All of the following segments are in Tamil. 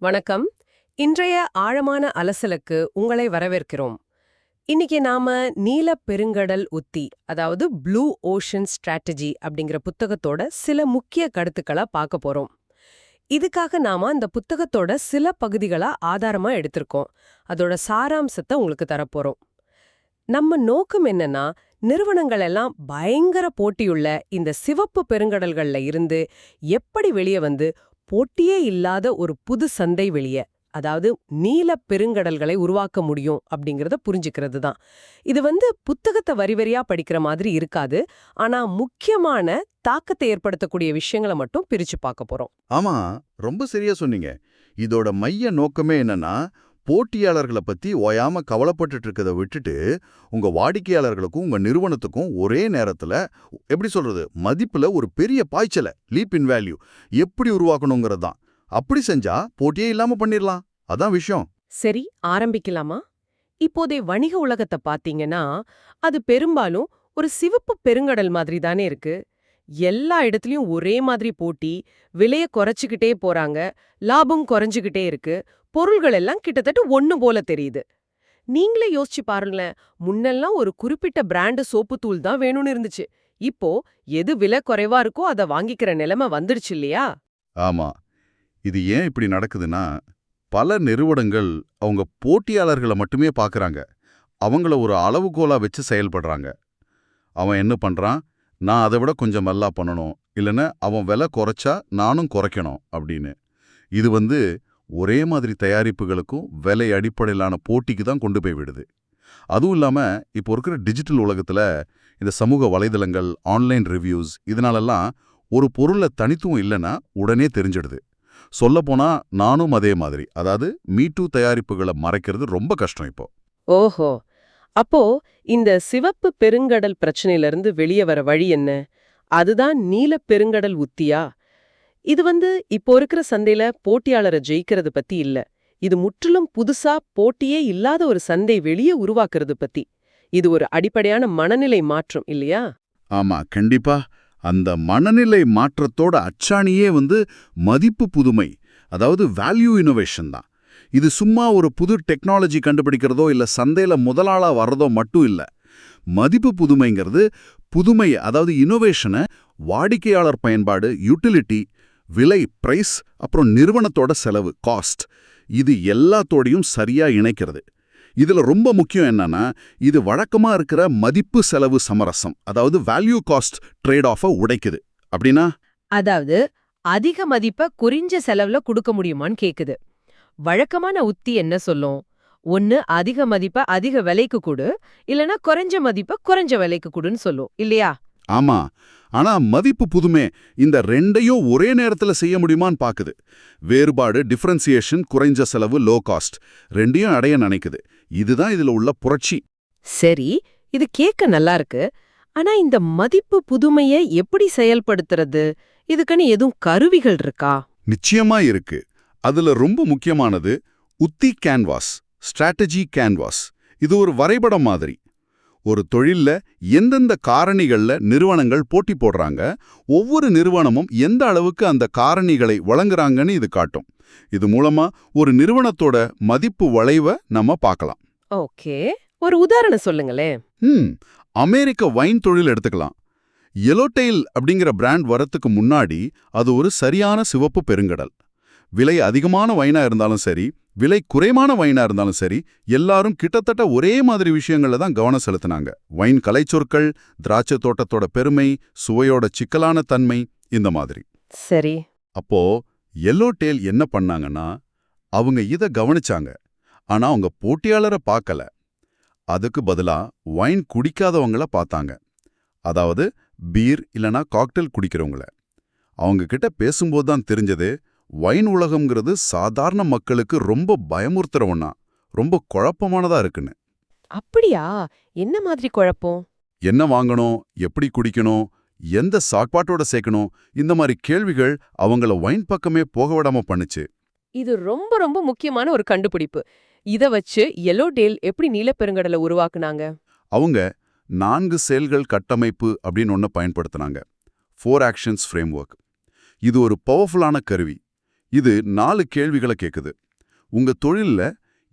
வணக்கம். இன்றைய ஆழமான அலசலுக்கு உங்களை வரவேற்கிறோம். இன்னைக்கு நாம நீல பெருங்கடல் உத்தி அதாவது ப்ளூ ஓஷன் ஸ்ட்ராட்டஜி அப்படிங்கிற புத்தகத்தோட சில முக்கிய கருத்துக்களா பார்க்க போறோம். இதுக்காக நாம அந்த புத்தகத்தோட சில பகுதிகளா ஆதாரமா எடுத்திருக்கோம். அதோட சாராம்சத்தை உங்களுக்கு தரப்போறோம். நம்ம நோக்கம் என்னன்னா நிறுவனங்கள் எல்லாம் பயங்கர போட்டியுள்ள இந்த சிவப்பு பெருங்கடல்கள்ல இருந்து எப்படி வெளியே வந்து போட்டியே இல்லாத ஒரு புது சந்தை வெளிய. அதாவது நீல பெருங்கடல்களை உருவாக்க முடியும் அப்படிங்கறத புரிஞ்சுக்கிறது தான். இது வந்து புத்தகத்தை வரிவரியா படிக்கிற மாதிரி இருக்காது. ஆனா முக்கியமான தாக்கத்தை ஏற்படுத்தக்கூடிய விஷயங்களை மட்டும் பிரிச்சு பார்க்க போறோம். ஆமா ரொம்ப சரியா சொன்னீங்க. இதோட மைய நோக்கமே என்னன்னா போட்டியாளர்களை பத்தி ஓயாம கவலைப்பட்டுட்டு இருக்கதை விட்டுட்டு உங்க வாடிக்கையாளர்களுக்கும் உங்க நிறுவனத்துக்கும் ஒரே நேரத்துல எப்படி சொல்றது மதிப்புல ஒரு பெரிய பாய்ச்சலை லீப் இன் வேல்யூ எப்படி உருவாக்கணுங்கிறது தான். அப்படி செஞ்சா போட்டியே இல்லாம பண்ணிடலாம் அதான் விஷயம். சரி ஆரம்பிக்கலாமா? இப்போதே வணிக உலகத்தை பாத்தீங்கன்னா அது பெரும்பாலும் ஒரு சிவப்பு பெருங்கடல் மாதிரி தானே இருக்கு. எல்லா இடத்துலயும் ஒரே மாதிரி போட்டி விலைய குறைச்சுக்கிட்டே போறாங்க லாபம் குறைஞ்சுக்கிட்டே இருக்கு. பொருள்கள் எல்லாம் கிட்டத்தட்ட ஒண்ணு போல தெரியுது. நீங்களே யோசிச்சு பாருங்களேன் முன்னெல்லாம் ஒரு குறிப்பிட்ட பிராண்டு சோப்பு தூள் தான் வேணும்னு இருந்துச்சு. இப்போ எது விலை குறைவா இருக்கோ அதை வாங்கிக்கிற நிலைமை வந்துடுச்சு இல்லையா? ஆமா. இது ஏன் இப்படி நடக்குதுன்னா பல நிறுவனங்கள் அவங்க போட்டியாளர்களை மட்டுமே பார்க்கறாங்க அவங்கள ஒரு அளவுகோலா வச்சு செயல்படுறாங்க. அவன் என்ன பண்றான்? நான் அதை விட கொஞ்சம் நல்லா பண்ணணும். இல்லைன்னா அவன் விலை குறைச்சா நானும் குறைக்கணும் அப்படின்னு. இது வந்து ஒரே மாதிரி தயாரிப்புகளுக்கும் விலை அடிப்படையிலான போட்டிக்கு தான் கொண்டு போய் விடுது. அதுவும் இல்லாம இப்போ இருக்கிற டிஜிட்டல் உலகத்துல இந்த சமூக வலைதளங்கள் ஆன்லைன் ரிவ்யூஸ் இதனாலெல்லாம் ஒரு பொருள்ல தனித்துவம் இல்லைன்னா உடனே தெரிஞ்சிடுது. சொல்லப்போனா நானும் அதே மாதிரி. அதாவது மீட்டூ தயாரிப்புகளை மறைக்கிறது ரொம்ப கஷ்டம் இப்போ. ஓஹோ! அப்போ இந்த சிவப்பு பெருங்கடல் பிரச்சனையிலிருந்து வெளியே வர வழி என்ன? அதுதான் நீல பெருங்கடல் உத்தியா? இது வந்து இப்போ இருக்கிற சந்தையில போட்டியாளரை ஜெயிக்கிறது பத்தி இல்ல. இது முற்றிலும் புதுசா போட்டியே இல்லாத ஒரு சந்தை வெளியே உருவாக்குறது பத்தி. இது ஒரு அடிப்படையான மனநிலை மாற்றம் இல்லையா? ஆமா கண்டிப்பா. அந்த மனநிலை மாற்றத்தோட அச்சாணியே வந்து மதிப்பு புதுமை அதாவது வேல்யூ இனோவேஷன் தான். இது சும்மா ஒரு புது டெக்னாலஜி கண்டுபிடிக்கிறதோ இல்ல சந்தையில முதலாளா வர்றதோ மட்டும் இல்ல. மதிப்பு புதுமைங்கிறது புதுமை அதாவது இனோவேஷனை வாடிக்கையாளர் பயன்பாடு யூட்டிலிட்டி விலை பிரைஸ் அப்புறம் நிறுவனத்தோட செலவு காஸ்ட் இது எல்லாத்தோடையும் சரியா இணைக்கிறது. இதுல ரொம்ப முக்கியம் என்னன்னா இது வழக்கமா இருக்கிற மதிப்பு செலவு சமரசம் அதாவது வேல்யூ காஸ்ட் ட்ரேட் ஆஃபை உடைக்குது. அப்படின்னா? அதாவது அதிக மதிப்ப குறிஞ்ச செலவுல கொடுக்க முடியுமான்னு கேக்குது. வழக்கமான உத்தி என்ன சொல்லும்? ஒன்னு அதிக மதிப்ப அதிக விலைக்கு கொடு இல்லனா குறைஞ்ச மதிப்ப குறைஞ்ச விலைக்கு கொடுன்னு சொல்லும் இல்லையா? ஆமா ஆனா மதிப்பு புதுமை இந்த ரெண்டையும் ஒரே நேரத்துல செய்ய முடியுமான்னு பாக்குது. வேறுபாடு டிஃபரன்சியேஷன் குறைஞ்ச செலவு லோ காஸ்ட் ரெண்டையும் அடைய நினைக்குது. இதுதான் இதுல உள்ள புரட்சி. சரி இது கேட்க நல்லா இருக்கு. ஆனா இந்த மதிப்பு புதுமையை எப்படி செயல்படுத்துறது? இதுக்குன்னு எதுவும் கருவிகள் இருக்கா? நிச்சயமா இருக்கு. அதுல ரொம்ப முக்கியமானது உத்தி கேன்வாஸ் ஸ்ட்ராட்டஜி கேன்வாஸ் இது ஒரு வரைபடம் மாதிரி. ஒரு தொழில்ல எந்தெந்த காரணிகள்ல நிறுவனங்கள் போட்டி போடுறாங்க ஒவ்வொரு நிறுவனமும் எந்த அளவுக்கு அந்த காரணிகளை வழங்குறாங்கன்னு இது காட்டும். இது மூலமா ஒரு நிறுவனத்தோட மதிப்பு வளைவை நம்ம பார்க்கலாம். ஓகே ஒரு உதாரணம் சொல்லுங்களேன். ம் அமெரிக்க வைன் தொழில் எடுத்துக்கலாம். எலோடெயில் அப்படிங்கிற பிராண்ட் வரத்துக்கு முன்னாடி அது ஒரு சரியான சிவப்பு பெருங்கடல். விலை அதிகமான வைனா இருந்தாலும் சரி விலை குறைவான வைனா இருந்தாலும் சரி எல்லாரும் கிட்டத்தட்ட ஒரே மாதிரி விஷயங்கள்ல தான் கவனம் செலுத்தினாங்க. வைன் கலைச்சொற்கள் திராட்சை தோட்டத்தோட பெருமை சுவையோட சிக்கலான தன்மை இந்த மாதிரி. சரி. அப்போ எல்லோ டேல் என்ன பண்ணாங்கன்னா அவங்க இத கவனிச்சாங்க. ஆனா அவங்க போட்டியாளரை பார்க்கல அதுக்கு பதிலா வைன் குடிக்காதவங்கள பார்த்தாங்க. அதாவது பீர் இல்லனா காக்டெயில் குடிக்கிறவங்கள. அவங்க கிட்ட பேசும்போது தான் தெரிஞ்சது வைன் உலகம்ங்கிறது சாதாரண மக்களுக்கு ரொம்ப பயமுறுத்துற ஒண்ணா. ரொம்ப குழப்பமானதா இருக்குன்னு. அப்படியா? என்ன மாதிரி குழப்பம்? என்ன வாங்கணும்? எப்படி குடிக்கணும்? எந்த சாப்பாட்டோட சேர்க்கணும்? இந்த மாதிரி கேள்விகள் அவங்கள வைன் பக்கமே போக விடாம பண்ணுச்சு. இது ரொம்ப ரொம்ப முக்கியமான ஒரு கண்டுபிடிப்பு. இத வச்சு எல்லோ டேல் எப்படி நீலப்பெருங்கடலை உருவாக்குனாங்க? அவங்க நான்கு செயல்கள் கட்டமைப்பு அப்படின்னு ஒன்று பயன்படுத்தினாங்க. ஃபோர் ஆக்ஷன்ஸ் ஃப்ரேம்வொர்க் இது ஒரு பவர்ஃபுல்லான கருவி. இது நாலு கேள்விகளை கேக்குது. உங்க தொழில்ல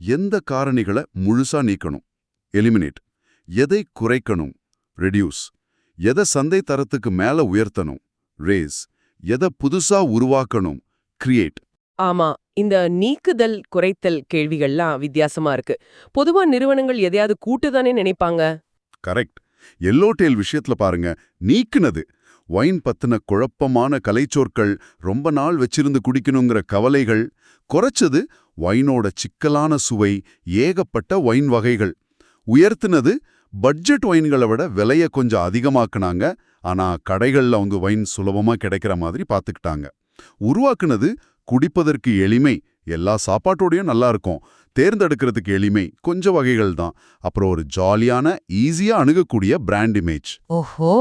எந்த காரணிகளை முழுசா நீக்கணும்? எலிமினேட் எதை குறைக்கணும்? ரெடியூஸ் எதை சந்தை தரத்துக்கு மேல உயர்த்தணும்? ரேஸ் எதை புதுசா உருவாக்கணும்? கிரியேட் ஆமா இந்த நீக்குதல் குறைத்தல் கேள்விகள்லாம் வித்தியாசமா இருக்கு. பொதுவா நிறுவனங்கள் எதையாவது கூட்டுதானே நினைப்பாங்க? கரெக்ட் எல்லோ டேல் விஷயத்துல பாருங்க நீக்குனது ஒயின் பத்தின குழப்பமான கலைச்சொற்கள் ரொம்ப நாள் வச்சிருந்து குடிக்கணுங்கிற கவலைகள் குறைச்சது ஒயினோட சிக்கலான சுவை ஏகப்பட்ட ஒயின் வகைகள். உயர்த்தினது பட்ஜெட் ஒயின்களை விட விலைய கொஞ்சம் அதிகமாக்குனாங்க. ஆனா கடைகள்ல அவங்க ஒயின் சுலபமா கிடைக்கிற மாதிரி பார்த்துக்கிட்டாங்க உருவாக்குனது குடிப்பதற்கு எளிமை எல்லா சாப்பாட்டோடையும் நல்லா இருக்கும். தேர்ந்தெடுக்கிறதுக்கு எளிமை கொஞ்சம் வகைகள் தான். அப்புறம் ஒரு ஜாலியான ஈஸியா அணுகக்கூடிய பிராண்ட் இமேஜ் ஓஹோ!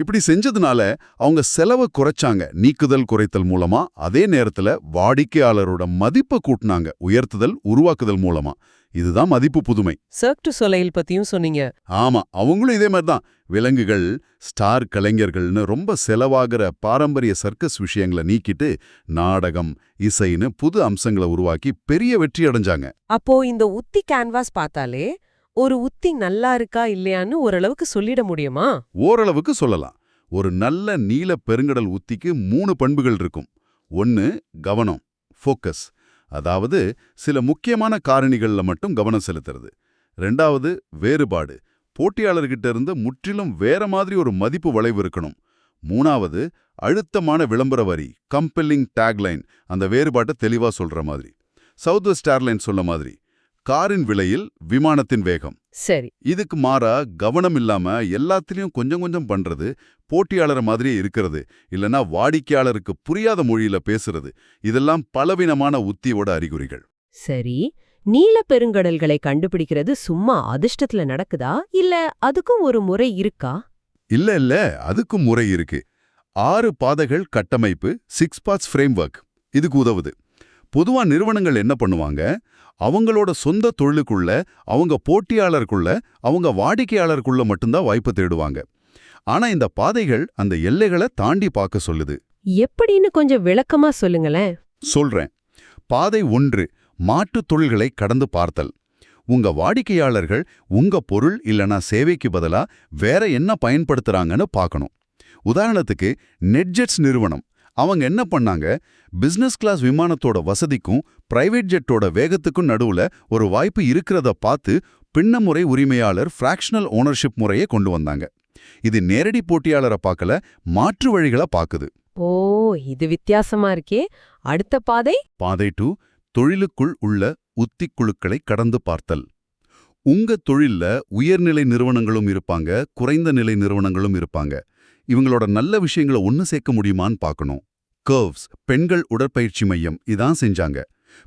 இப்படி செஞ்சதுனால அவங்க செலவை குறைச்சாங்க. நீக்குதல் குறைத்தல் மூலமா அதே நேரத்துல வாடிக்கையாளரோட மதிப்பை கூட்டினாங்க. உயர்த்துதல் உருவாக்குதல் மூலமா. இதுதான் மதிப்பு புதுமை. சர்க் டு சொலையில் பத்தியும் சொன்னீங்க. ஆமா அவங்களும் இதே மாதிரி தான் விலங்குகள் ஸ்டார் கலைஞர்கள்னு ரொம்ப செலவாகிற பாரம்பரிய சர்க்கஸ் விஷயங்களை நீக்கிட்டு நாடகம் இசைன்னு புது அம்சங்களை உருவாக்கி பெரிய வெற்றி அடைஞ்சாங்க. அப்போ இந்த உத்தி கேன்வாஸ் பார்த்தாலே ஒரு உத்தி நல்லா இருக்கா இல்லையான்னு ஓரளவுக்கு சொல்லிட முடியுமா? ஓரளவுக்கு சொல்லலாம். ஒரு நல்ல நீல பெருங்கடல் உத்திக்கு மூணு பண்புகள் இருக்கும். ஒன்னு கவனம் ஃபோக்கஸ் அதாவது சில முக்கியமான காரணிகள்ல மட்டும் கவனம் செலுத்துறது. ரெண்டாவது வேறுபாடு. போட்டியாளர்கிட்ட இருந்து முற்றிலும் வேற மாதிரி ஒரு மதிப்பு வளைவு இருக்கணும். மூணாவது அழுத்தமான விளம்பர வரி கம்பெல்லிங் டேக்லைன் அந்த வேறுபாட்டை தெளிவா சொல்ற மாதிரி. சவுத் வெஸ்ட் ஏர்லைன் சொல்ல மாதிரி காரின் விலையில் விமானத்தின் வேகம். சரி. இதுக்கு மாறா கவனம் இல்லாம எல்லாத்துலயும் கொஞ்சம் கொஞ்சம் பண்றது போட்டியாளர் மாதிரியே இருக்கிறது. இல்லனா வாடிக்கையாளருக்கு புரியாத மொழியில பேசுறது. இதெல்லாம் பலவீனமான உத்தியோட அறிகுறிகள். சரி. நீல பெருங்கடல்களை கண்டுபிடிக்கிறது சும்மா அதிர்ஷ்டத்துல நடக்குதா? இல்ல அதுக்கும் ஒரு முறை இருக்கா? இல்ல இல்ல. அதுக்கும் முறை இருக்கு. ஆறு பாதைகள் கட்டமைப்பு சிக்ஸ் பார்ட்ஸ் ஃப்ரேம் ஒர்க் இதுக்கு உதவுது. பொதுவா நிறுவனங்கள் என்ன பண்ணுவாங்க? அவங்களோட சொந்த தொழிலுக்குள்ள அவங்க போட்டியாளருக்குள்ள அவங்க வாடிக்கையாளருக்குள்ள மட்டும்தான் வாய்ப்பு தேடுவாங்க. ஆனா இந்த பாதைகள் அந்த எல்லைகளை தாண்டி பார்க்க சொல்லுது. எப்படின்னு கொஞ்சம் விளக்கமா சொல்லுங்களேன். சொல்றேன். பாதை ஒன்று மாற்றுத் தொழில்களை கடந்து பார்த்தல். உங்க வாடிக்கையாளர்கள் உங்க பொருள் இல்லனா சேவைக்கு பதிலா வேற என்ன பயன்படுத்துறாங்கன்னு பார்க்கணும். உதாரணத்துக்கு நெட்ஜெட்ஸ் நிறுவனம். அவங்க என்ன பண்ணாங்க? பிசினஸ் கிளாஸ் விமானத்தோட வசதிக்கும் பிரைவேட் ஜெட்டோட வேகத்துக்கும் நடுவுல ஒரு வாய்ப்பு இருக்கிறத பார்த்து பின்னமுறை உரிமையாளர் ஃப்ராக்ஷனல் ஓனர்ஷிப் முறையை கொண்டு வந்தாங்க. இது நேரடி போட்டியாளரை பார்க்கல மாற்று வழிகளை பார்க்குது. ஓ இது வித்தியாசமா இருக்கே. அடுத்த பாதை? பாதை டூ தொழிலுக்குள் உள்ள உத்திக் குழுக்களை கடந்து பார்த்தல். உங்க தொழில்ல உயர்நிலை நிறுவனங்களும் இருப்பாங்க குறைந்த நிலை நிறுவனங்களும் இருப்பாங்க. இவங்களோட நல்ல விஷயங்களை ஒன்னு சேர்க்க முடியுமான்னு பார்க்கணும். கர்வ்ஸ் பெண்கள் உடற்பயிற்சி மையம் இதான் செஞ்சாங்க.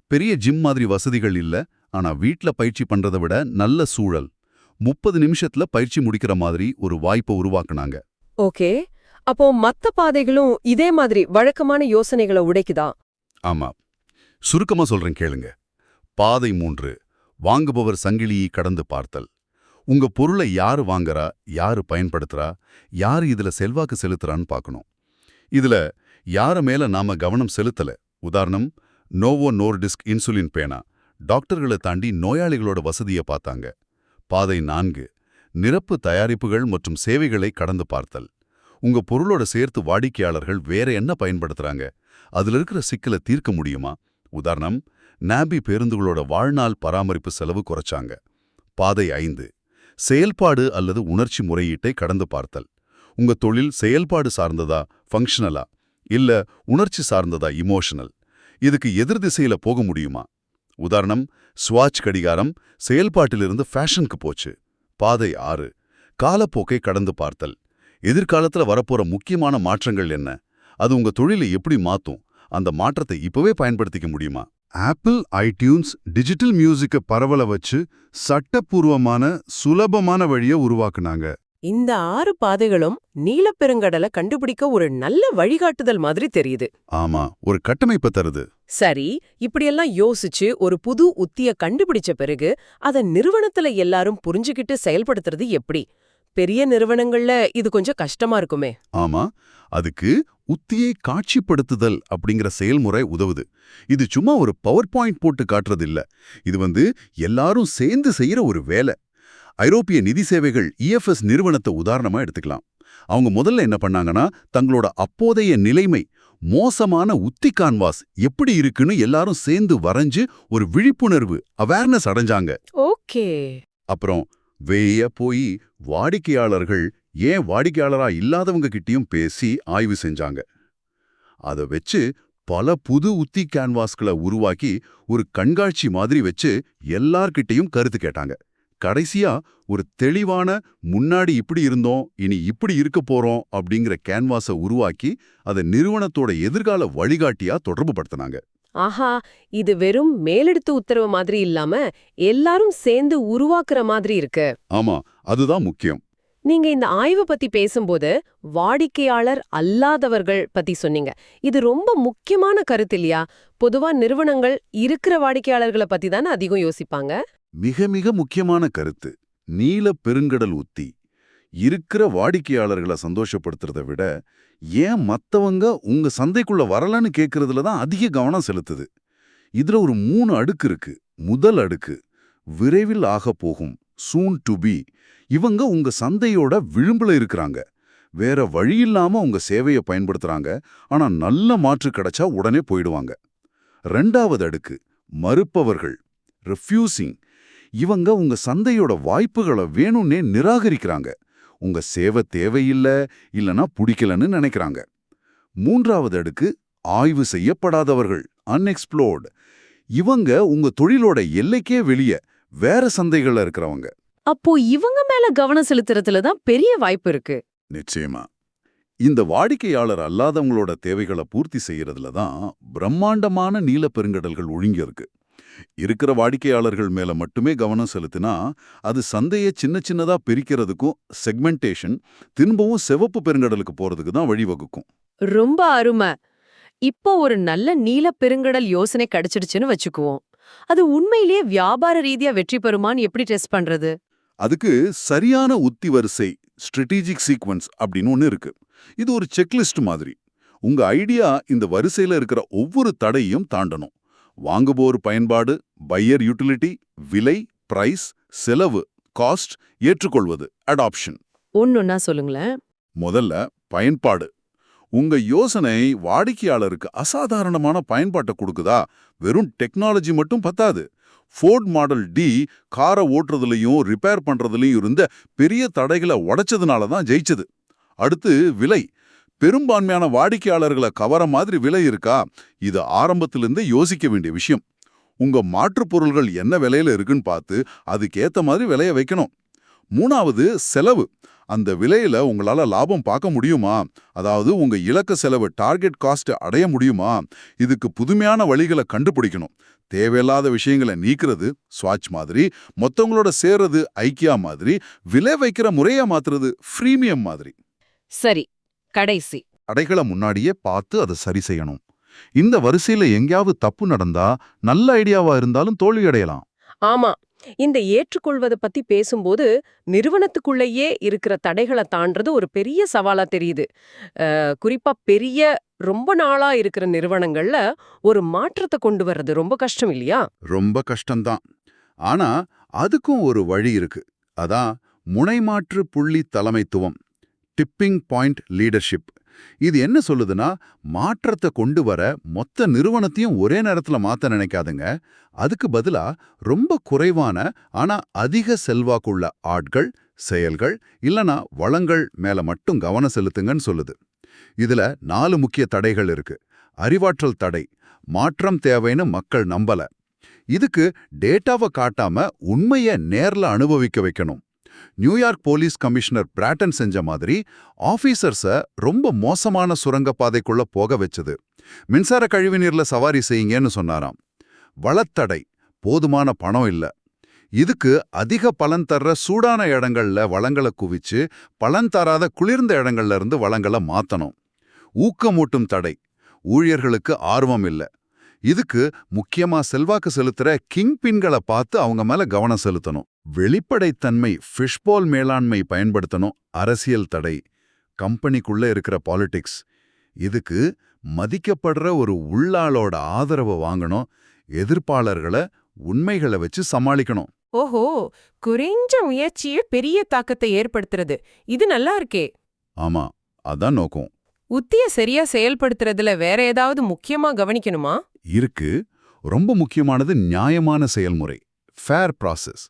பெரிய ஜிம் மாதிரி வசதிகள் இல்ல ஆனா வீட்ல பயிற்சி பண்றதை விட நல்ல சூழல். முப்பது நிமிஷத்துல பயிற்சி முடிக்கிற மாதிரி ஒரு வாய்ப்பை உருவாக்குனாங்க. ஓகே. அப்போ மத்த பாதைகளும் இதே மாதிரி வழக்கமான யோசனைகளை உடைக்குதா? ஆமா. சுருக்கமா சொல்றேன் கேளுங்க. பாதை மூன்று வாங்குபவர் சங்கிலியை கடந்து பார்த்தல். உங்க பொருளை யாரு வாங்குறா யாரு பயன்படுத்துறா யாரு இதுல செல்வாக்கு செலுத்துறான்னு பார்க்கணும். இதுல யார மேல நாம கவனம் செலுத்தல? உதாரணம் நோவோ நோர்டிஸ்க் இன்சுலின் பேனா. டாக்டர்களை தாண்டி நோயாளிகளோட வசதியை பார்த்தாங்க. பாதை நான்கு நிரப்பு தயாரிப்புகள் மற்றும் சேவைகளை கடந்து பார்த்தல். உங்க பொருளோட சேர்த்து வாடிக்கையாளர்கள் வேற என்ன பயன்படுத்துறாங்க? அதுல இருக்கிற சிக்கலை தீர்க்க முடியுமா? உதாரணம் நாபி பேருந்துகளோட வாழ்நாள் பராமரிப்பு செலவு குறைச்சாங்க. பாதை ஐந்து செயல்பாடு அல்லது உணர்ச்சி முறையீட்டை கடந்து பார்த்தல். உங்க தொழில் செயல்பாடு சார்ந்ததா ஃபங்க்ஷனலா இல்ல உணர்ச்சி சார்ந்ததா இமோஷனல் இதுக்கு எதிர் திசையில போக முடியுமா? உதாரணம் ஸ்வாட்ச் கடிகாரம் செயல்பாட்டிலிருந்து ஃபேஷனுக்கு போச்சு. பாதை ஆறு காலப்போக்கை கடந்து பார்த்தல். எதிர்காலத்துல வரப்போற முக்கியமான மாற்றங்கள் என்ன? அது உங்க தொழிலை எப்படி மாத்தும்? அந்த மாற்றத்தை இப்பவே பயன்படுத்திக்க முடியுமா? ஆப்பிள் ஐடியூன்ஸ் டிஜிட்டல் மியூசிக்கை பரவல வச்சு சட்டப்பூர்வமான சுலபமான வழியை உருவாக்குனாங்க. இந்த ஆறு பாதைகளும் நீலப்பெருங்கடலை கண்டுபிடிக்க ஒரு நல்ல வழிகாட்டுதல் மாதிரி தெரியுது. ஆமா ஒரு கட்டமைப்பை தருது. சரி இப்படியெல்லாம் யோசிச்சு ஒரு புது உத்திய கண்டுபிடிச்ச பிறகு அத நிறுவனத்துல எல்லாரும் புரிஞ்சுகிட்டு செயல்படுத்துறது எப்படி? பெரிய நிறுவனங்கள்ல இது கொஞ்சம் கஷ்டமா இருக்குமே. ஆமா அதுக்கு உத்தியை காட்சிப்படுத்துதல் அப்படிங்கிற செயல்முறை உதவுது. இது சும்மா ஒரு பவர் பாயிண்ட் போட்டு காட்டுறது இல்ல இது வந்து எல்லாரும் சேர்ந்து செய்யற ஒரு வேலை. ஐரோப்பிய நிதி சேவைகள் இஎஃப்எஸ் நிறுவனத்தை உதாரணமா எடுத்துக்கலாம். அவங்க முதல்ல என்ன பண்ணாங்கன்னா தங்களோட அப்போதைய நிலைமை மோசமான உத்தி கான்வாஸ் எப்படி இருக்குன்னு எல்லாரும் சேர்ந்து வரைஞ்சு ஒரு விழிப்புணர்வு அவேர்னஸ் அடைஞ்சாங்க. ஓகே. அப்புறம் வெளிய போய் வாடிக்கையாளர்கள் ஏன் வாடிக்கையாளரா இல்லாதவங்க கிட்டயும் பேசி ஆய்வு செஞ்சாங்க. அத வச்சு பல புது உத்தி கேன்வாஸ்களை உருவாக்கி ஒரு கண்காட்சி மாதிரி வச்சு எல்லார்கிட்டயும் கருத்து கேட்டாங்க. கடைசியா ஒரு தெளிவான முன்னாடி இப்படி இருந்தோம் இனி இப்படி இருக்க போறோம் அப்படிங்கிற கேன்வாஸை உருவாக்கி அதை நிறுவனத்தோட எதிர்கால வழிகாட்டியா தொடர்பு படுத்தினாங்க. ஆஹா! இது வெறும் மேலெடுத்து உத்தரவு மாதிரி இல்லாம எல்லாரும் சேர்ந்து உருவாக்குற மாதிரி இருக்கு. ஆமா அதுதான் முக்கியம். நீங்க இந்த ஆய்வு பத்தி பேசும்போது வாடிக்கையாளர் அல்லாதவர்கள் பத்தி சொன்னீங்க. இது ரொம்ப முக்கியமான கருத்து இல்லையா? பொதுவா நிறுவனங்கள் இருக்கிற வாடிக்கையாளர்களை பத்தி தானே அதிகம் யோசிப்பாங்க? மிக மிக முக்கியமான கருத்து நீல பெருங்கடல் உத்தி இருக்கிற வாடிக்கையாளர்களை சந்தோஷப்படுத்துறத விட ஏன் மத்தவங்க உங்க சந்தைக்குள்ள வரலன்னு கேட்கறதுல தான் அதிக கவனம் செலுத்துது. இதுல ஒரு மூணு அடுக்கு இருக்கு. முதல் அடுக்கு விரைவில் ஆகப் போகும் சூன் டு பி இவங்க உங்க சந்தையோட விளிம்புல இருக்கிறாங்க. வேற வழி இல்லாம உங்க சேவையை பயன்படுத்துறாங்க. ஆனா நல்ல மாற்று கிடைச்சா உடனே போயிடுவாங்க. ரெண்டாவது அடுக்கு மறுப்பவர்கள் ரெஃப்யூசிங் இவங்க உங்க சந்தையோட வாய்ப்புகளை வேணும்னே நிராகரிக்கிறாங்க. உங்க சேவை தேவையில்ல இல்லனா பிடிக்கலன்னு நினைக்கிறாங்க. மூன்றாவது அடுக்கு ஆய்வு செய்யப்படாதவர்கள் அன்எக்ஸ்ப்ளோர்டு இவங்க உங்க தொழிலோட எல்லைக்கே வெளிய வேற சந்தைகள்ல இருக்கிறவங்க. அப்போ இவங்க மேல கவனம் செலுத்துறதுல தான் பெரிய வாய்ப்பு இருக்கு. நிச்சயமா. இந்த வாடிக்கையாளர் அல்லாதவங்களோட தேவைகளை பூர்த்தி செய்யறதுல தான் பிரம்மாண்டமான நீல பெருங்கடல்கள் ஒழுங்கி இருக்கு. இருக்கிற வாடிக்கையாளர்கள் மேல மட்டுமே கவனம் செலுத்தினா அது சந்தையை சின்ன சின்னதா பிரிக்கிறதுக்கும் செக்மெண்டேஷன் திரும்பவும் சிவப்பு பெருங்கடலுக்கு போறதுக்கு தான் வழிவகுக்கும். ரொம்ப அருமை. இப்போ ஒரு நல்ல நீல பெருங்கடல் யோசனை கிடைச்சிடுச்சுன்னு வச்சுக்குவோம். அது உண்மையிலேயே வியாபார ரீதியா வெற்றி பெறுமான்னு எப்படி டெஸ்ட் பண்றது? அதுக்கு சரியான உத்தி வரிசை ஸ்ட்ராட்டஜிக் சீக்வன்ஸ் அப்படின்னு ஒன்று இருக்கு. இது ஒரு செக்லிஸ்ட் மாதிரி. உங்க ஐடியா இந்த வரிசையில இருக்கிற ஒவ்வொரு தடையும் தாண்டணும். வாங்குபோர் பயன்பாடு பையர் யூட்டிலிட்டி விலை பிரைஸ் செலவு காஸ்ட் ஏற்றுக்கொள்வது அடாப்ஷன் ஒன்னொன்னா சொல்லுங்களேன். முதல்ல பயன்பாடு. உங்க யோசனை வாடிக்கையாளருக்கு அசாதாரணமான பயன்பாட்டை கொடுக்குதா? வெறும் டெக்னாலஜி மட்டும் பத்தாது. ஃபோர்ட் மாடல் டி காரை ஓட்டுறதுலயும் ரிப்பேர் பண்றதுலயும் இருந்த பெரிய தடைகளை உடைச்சதுனால தான் ஜெயிச்சது. அடுத்து விலை. பெரும்பான்மையான வாடிக்கையாளர்களை கவர மாதிரி விலை இருக்கா? இது ஆரம்பத்திலிருந்தே யோசிக்க வேண்டிய விஷயம். உங்க மாற்றுப் பொருள்கள் என்ன விலையில இருக்குன்னு பார்த்து அதுக்கேத்த மாதிரி விலைய வைக்கணும். மூணாவது செலவு. அந்த விலையில உங்களால லாபம் பார்க்க முடியுமா? அதாவது உங்க இலக்க செலவு டார்கெட் காஸ்ட் அடைய முடியுமா? இதுக்கு புதுமையான வழிகளை கண்டுபிடிக்கணும். தேவையில்லாத விஷயங்களை நீக்கிறது ஸ்வாட்ச் மாதிரி. மொத்தவங்களோட சேர்றது ஐக்கியா மாதிரி. விலை வைக்கிற முறையை மாத்துறது ஃப்ரீமியம் மாதிரி. சரி. கடைசி. தடைகளை முன்னாடியே பார்த்து அதை சரி செய்யணும். இந்த வரிசையில எங்கேயாவது தப்பு நடந்தா நல்ல ஐடியாவா இருந்தாலும் தோல்வி அடையலாம் ஆமா. இந்த ஏற்றுக்கொள்வதை பத்தி பேசும்போது நிறுவனத்துக்குள்ளேயே இருக்கிற தடைகளை தாண்டறது ஒரு பெரிய சவாலா தெரியுது. அஹ், குறிப்பா பெரிய ரொம்ப நாளா இருக்கிற நிறுவனங்கள்ல ஒரு மாற்றத்தை கொண்டு வர்றது ரொம்ப கஷ்டம் இல்லையா? ரொம்ப கஷ்டம்தான். ஆனா அதுக்கும் ஒரு வழி இருக்கு. அதான் முனைமாற்று புள்ளி தலைமைத்துவம். டிப்பிங் பாயிண்ட் லீடர்ஷிப் இது என்ன சொல்லுதுன்னா மாற்றத்தை கொண்டு வர மொத்த நிறுவனத்தையும் ஒரே நேரத்துல மாத்த நினைக்காதுங்க. அதுக்கு பதிலா ரொம்ப குறைவான ஆனா அதிக செல்வாக்குள்ள ஆட்கள் செயல்கள் இல்லனா வளங்கள் மேல மட்டும் கவனம் செலுத்துங்கன்னு சொல்லுது. இதுல நாலு முக்கிய தடைகள் இருக்கு. அறிவாற்றல் தடை மாற்றம் தேவைன்னு மக்கள் நம்பல. இதுக்கு டேட்டாவை காட்டாம உண்மைய நேர்ல அனுபவிக்க வைக்கணும். நியூயார்க் போலீஸ் கமிஷனர் பிராட்டன் செஞ்ச மாதிரி ஆஃபீஸர்ஸை ரொம்ப மோசமான சுரங்கப்பாதைக்குள்ள போக வச்சது. மின்சார கழிவுநீர்ல சவாரி செய்யுங்கன்னு சொன்னாராம். வளத்தடை போதுமான பணம் இல்ல. இதுக்கு அதிக பலன் தர்ற சூடான இடங்கள்ல வளங்களை குவிச்சு பலன் தராத குளிர்ந்த இடங்கள்ல இருந்து வளங்களை மாத்தணும். ஊக்கமூட்டும் தடை ஊழியர்களுக்கு ஆர்வம் இல்ல. இதுக்கு முக்கியமா செல்வாக்கு செலுத்துற கிங் பின்களை பார்த்து அவங்க மேல கவனம் செலுத்தணும். வெளிப்படைத்தன்மை ஃபிஷ்பால் மேலாண்மை பயன்படுத்தணும் அரசியல் தடை. கம்பெனிக்குள்ள இருக்கிற பாலிடிக்ஸ் இதுக்கு மதிக்கப்படுற ஒரு உள்ளாளோட ஆதரவை வாங்கணும் எதிர்ப்பாளர்களை உண்மைகளை வச்சு சமாளிக்கணும். ஓஹோ! குறைஞ்ச முயற்சியே பெரிய தாக்கத்தை ஏற்படுத்துறது. இது நல்லா இருக்கே. ஆமா அதான் நோக்கம். உத்திய சரியா செயல்படுத்துறதுல வேற ஏதாவது முக்கியமா கவனிக்கணுமா? இருக்கு. ரொம்ப முக்கியமானது நியாயமான செயல்முறை. ஃபேர் ப்ராசஸ்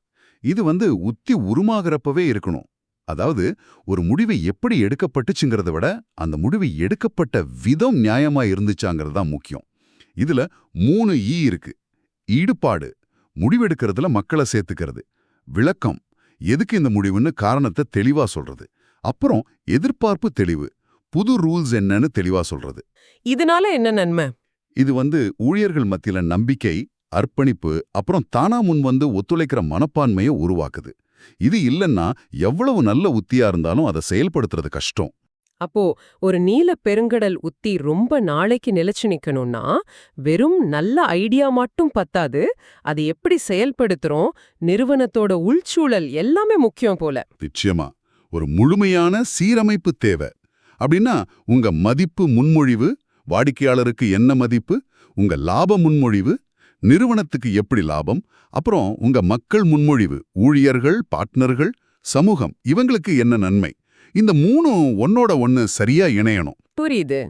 இது வந்து உத்தி உருமாகிறப்பவே இருக்கணும். அதாவது ஒரு முடிவு எப்படி எடுக்கப்பட்டுச்சுங்கிறத விட அந்த முடிவு எடுக்கப்பட்ட விதம் நியாயமா இருந்துச்சாங்கிறது தான் முக்கியம். இதுல மூணு ஈ இருக்கு. ஈடுபாடு முடிவெடுக்கிறதுல மக்களை சேர்த்துக்கிறது. விளக்கம் எதுக்கு இந்த முடிவுன்னு காரணத்தை தெளிவா சொல்றது. அப்புறம் எதிர்பார்ப்பு தெளிவு புது ரூல்ஸ் என்னன்னு தெளிவா சொல்றது. இதனால என்ன நன்மை? இது வந்து ஊழியர்கள் மத்தியில நம்பிக்கை அர்ப்பணிப்பு அப்புறம் தானா முன் வந்து ஒத்துழைக்கிற மனப்பான்மையை உருவாக்குது. இது இல்லைன்னா எவ்வளவு நல்ல உத்தியா இருந்தாலும் அதை செயல்படுத்துறது கஷ்டம். அப்போ ஒரு நீல பெருங்கடல் உத்தி ரொம்ப நாளைக்கு நிலைச்சு நிக்கணும்னா வெறும் நல்ல ஐடியா மட்டும் பத்தாது அதை எப்படி செயல்படுத்துறோம் நிறுவனத்தோட உள்சூழல் எல்லாமே முக்கியம் போல. நிச்சயமா. ஒரு முழுமையான சீரமைப்பு தேவை. அப்படின்னா உங்க மதிப்பு முன்மொழிவு வாடிக்கையாளருக்கு என்ன மதிப்பு உங்க லாப முன்மொழிவு நிறுவனத்துக்கு எப்படி லாபம்? அப்புறம் உங்க மக்கள் முன்மொழிவு ஊழியர்கள் பார்ட்னர்கள் சமூகம் இவங்களுக்கு என்ன நன்மை? இந்த மூணும் ஒன்னோட ஒன்னு சரியா இணையணும். புரியுது.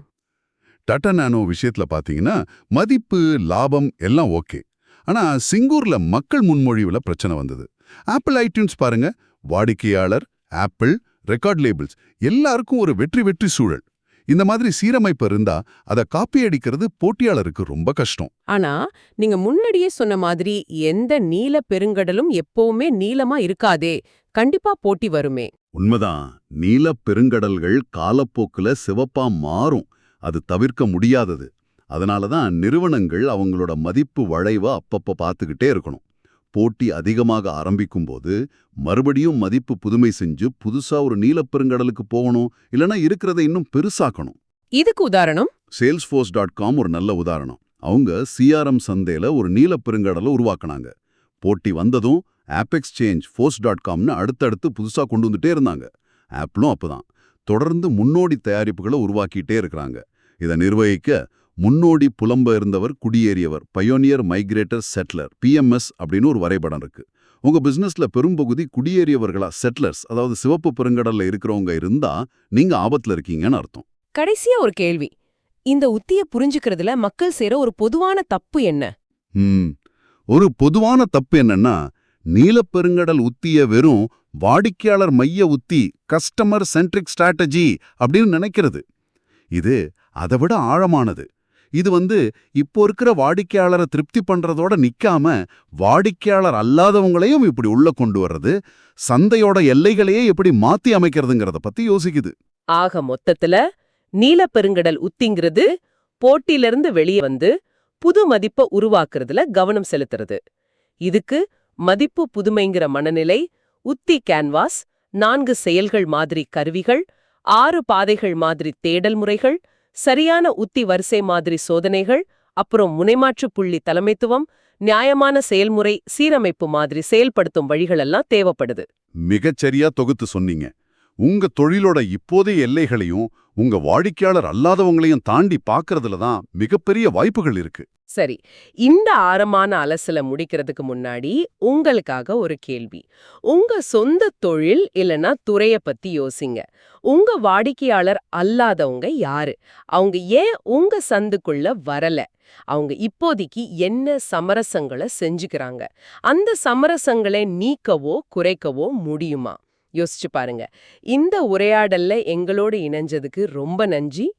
டாடா நானோ விஷயத்துல பாத்தீங்கன்னா மதிப்பு லாபம் எல்லாம் ஓகே. ஆனா சிங்கூர்ல மக்கள் முன்மொழிவுல பிரச்சனை வந்தது. ஆப்பிள் ஐடியூன்ஸ் பாருங்க. வாடிக்கையாளர் ஆப்பிள் ரெக்கார்ட் லேபிள்ஸ். எல்லாருக்கும் ஒரு வெற்றி வெற்றி சூழல். இந்த மாதிரி சீரமைப்பு இருந்தா அதை காப்பி அடிக்கிறது போட்டியாளருக்கு ரொம்ப கஷ்டம். ஆனா நீங்க முன்னாடியே சொன்ன மாதிரி எந்த நீல பெருங்கடலும் எப்பவுமே நீலமா இருக்காதே கண்டிப்பா போட்டி வருமே. உண்மைதான். நீல பெருங்கடல்கள் காலப்போக்குல சிவப்பா மாறும். அது தவிர்க்க முடியாதது. அதனால தான் நிறுவனங்கள் அவங்களோட மதிப்பு வளைவை அப்பப்ப பார்த்துக்கிட்டே இருக்கணும். போட்டி அதிகமாக ஆரம்பிக்கும் போது மறுபடியும் மதிப்பு புதுமை செஞ்சு புதுசா ஒரு நீலப் பெருங்கடலுக்கு போகணும் இல்லனா இருக்கிறத இன்னும் பெருசாக்கணும். இதுக்கு உதாரணம்? சேல்ஸ்ஃபோர்ஸ் டாட் காம் ஒரு நல்ல உதாரணம். அவங்க சிஆர்எம் சந்தையில ஒரு நீலப் பெருங்கடலை உருவாக்குனாங்க. போட்டி வந்ததும் ஆப் எக்ஸ்சேஞ்ச் ஃபோர்ஸ் டாட் காம்னு அடுத்தடுத்து புதுசா கொண்டு வந்துட்டே இருந்தாங்க. ஆப்பிளும் அப்பதான். தொடர்ந்து முன்னோடி தயாரிப்புகளை உருவாக்கிட்டே இருக்கிறாங்க. இதை நிர்வகிக்க முன்னோடி புலம்பெயர்ந்தவர் குடியேறியவர் பயோனியர் மைக்ரேட்டர் செட்லர் பிஎம்எஸ் அப்படின்னு ஒரு வரைபடம் இருக்கு. உங்க பிசினஸ்ல பெரும்பகுதி குடியேறியவர்களா செட்லர்ஸ் அதாவது சிவப்பு பெருங்கடல்ல இருக்கிறவங்க இருந்தா நீங்க ஆபத்துல இருக்கீங்கன்னு அர்த்தம். கடைசியா ஒரு கேள்வி. இந்த உத்திய புரிஞ்சுக்கிறதுல மக்கள் செய்ற ஒரு பொதுவான தப்பு என்ன? ஒரு பொதுவான தப்பு என்னன்னா நீலப்பெருங்கடல் உத்திய வெறும் வாடிக்கையாளர் மைய உத்தி கஸ்டமர் சென்ட்ரிக் ஸ்ட்ராட்டஜி அப்படின்னு நினைக்கிறது. இது அதை விட ஆழமானது. இது வந்து இப்போ இருக்கிற வாடிக்கையாளரை திருப்தி பண்றதோட நிக்காம வாடிக்கையாளர் அல்லாதவங்களையும் இப்படி உள்ள கொண்டு வர்றது சந்தையோட எல்லைகளையே எப்படி மாத்தி அமைக்கிறதுங்கிறத பத்தி யோசிக்குது. ஆக மொத்தத்துல நீல பெருங்கடல் உத்திங்கிறது போட்டியிலிருந்து வெளியே வந்து புது மதிப்பை உருவாக்குறதுல கவனம் செலுத்துறது. இதுக்கு மதிப்பு புதுமைங்கிற மனநிலை உத்தி கேன்வாஸ் நான்கு செயல்கள் மாதிரி கருவிகள் ஆறு பாதைகள் மாதிரி தேடல் முறைகள் சரியான உத்தி வரிசை மாதிரி சோதனைகள் அப்புறம் முனைமாற்று புள்ளி தலைமைத்துவம் நியாயமான செயல்முறை சீரமைப்பு மாதிரி செயல்படுத்தும் வழிகளெல்லாம் தேவைப்படுது. மிகச்சரியா தொகுத்து சொன்னீங்க. உங்க தொழிலோட இப்போதைய எல்லைகளையும் உங்க வாடிக்கையாளர் அல்லாதவங்களையும் தாண்டி பார்க்கறதுல தான் மிகப்பெரிய வாய்ப்புகள் இருக்கு. சரி இந்த ஆரமான அலசல முடிக்கிறதுக்கு முன்னாடி உங்களுக்காக ஒரு கேள்வி. உங்க சொந்த தொழில் இல்லனா துறைய பத்தி யோசிங்க. உங்க வாடிக்கையாளர் அல்லாதவங்க யாரு? அவங்க ஏன் உங்க சந்துக்குள்ள வரல? அவங்க இப்போதைக்கு என்ன சமரசங்களை செஞ்சுக்கிறாங்க? அந்த சமரசங்களை நீக்கவோ குறைக்கவோ முடியுமா? யோசிச்சு பாருங்க. இந்த உரையாடல்ல எங்களோடு இணைஞ்சதுக்கு ரொம்ப நன்றி.